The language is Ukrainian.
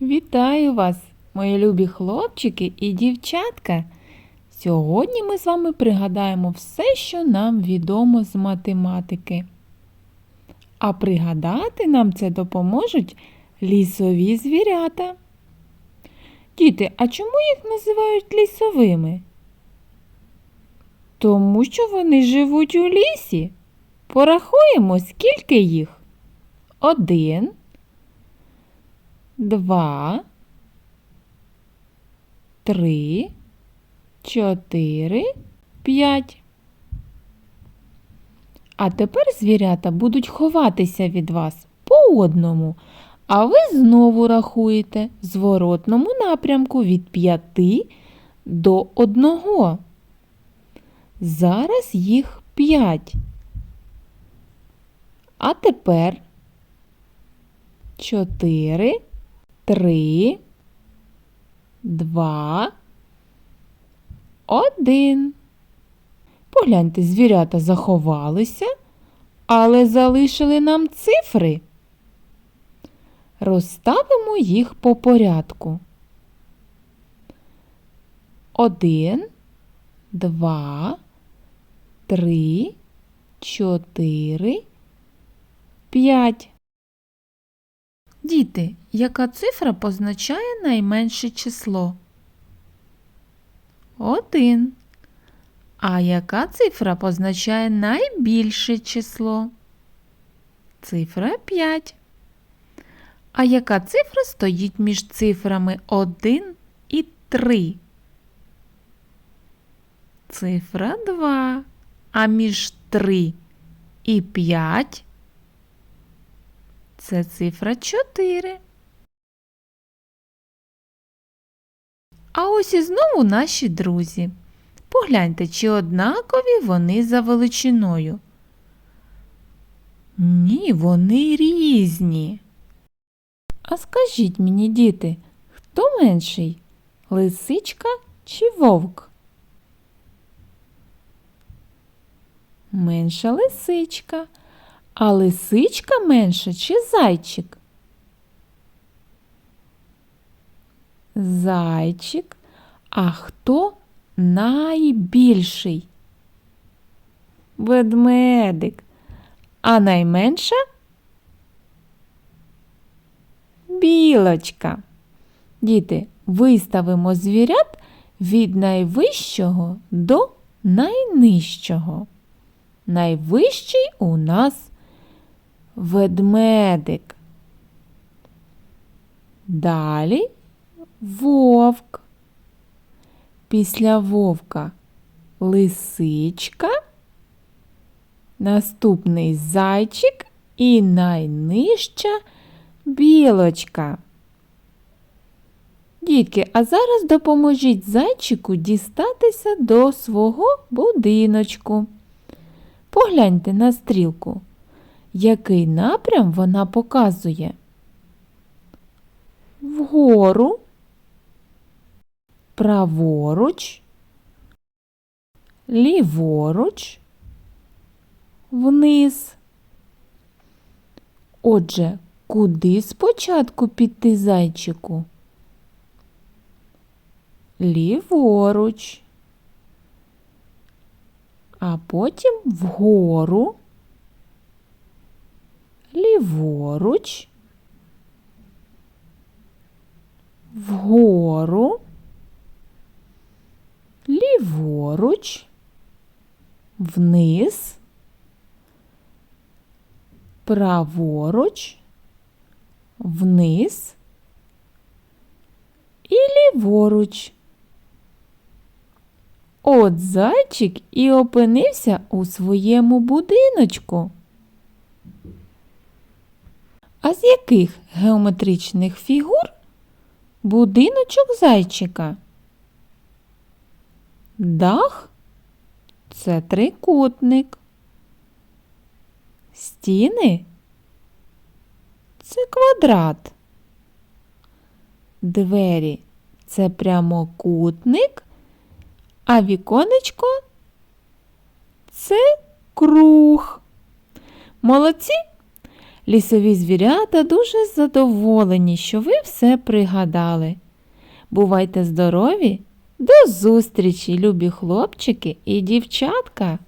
Вітаю вас, мої любі хлопчики і дівчатка. Сьогодні ми з вами пригадаємо все, що нам відомо з математики. А пригадати нам це допоможуть лісові звірята. Діти, а чому їх називають лісовими? Тому що вони живуть у лісі. Порахуємо, скільки їх. Один два, три, чотири, п'ять. А тепер звірята будуть ховатися від вас по одному, а ви знову рахуєте в зворотному напрямку від п'яти до одного. Зараз їх п'ять. А тепер чотири три, два, один. Погляньте, звірята заховалися, але залишили нам цифри. Розставимо їх по порядку. Один, два, три, чотири, п'ять. Діти, яка цифра позначає найменше число? Один. А яка цифра позначає найбільше число? Цифра 5. А яка цифра стоїть між цифрами 1 і 3? Цифра 2. А між 3 і 5 це цифра 4. А ось і знову наші друзі. Погляньте, чи однакові вони за величиною. Ні, вони різні. А скажіть мені, діти, хто менший? Лисичка чи вовк? Менша лисичка. А лисичка менша чи зайчик? Зайчик. А хто найбільший? Ведмедик. А найменша? Білочка. Діти, виставимо звірят від найвищого до найнижчого. Найвищий у нас ведмедик. Далі вовк. Після вовка лисичка, наступний зайчик і найнижча білочка. Дітки, а зараз допоможіть зайчику дістатися до свого будиночку. Погляньте на стрілку який напрям вона показує? Вгору, праворуч, ліворуч, вниз. Отже, куди спочатку піти зайчику? Ліворуч, а потім вгору ліворуч, вгору, ліворуч, вниз, праворуч, вниз і ліворуч. От зайчик і опинився у своєму будиночку. А з яких геометричних фігур будиночок зайчика? Дах це трикутник. Стіни це квадрат. Двері це прямокутник, а віконечко це круг. Молодці! Лісові звірята дуже задоволені, що ви все пригадали. Бувайте здорові! До зустрічі, любі хлопчики і дівчатка!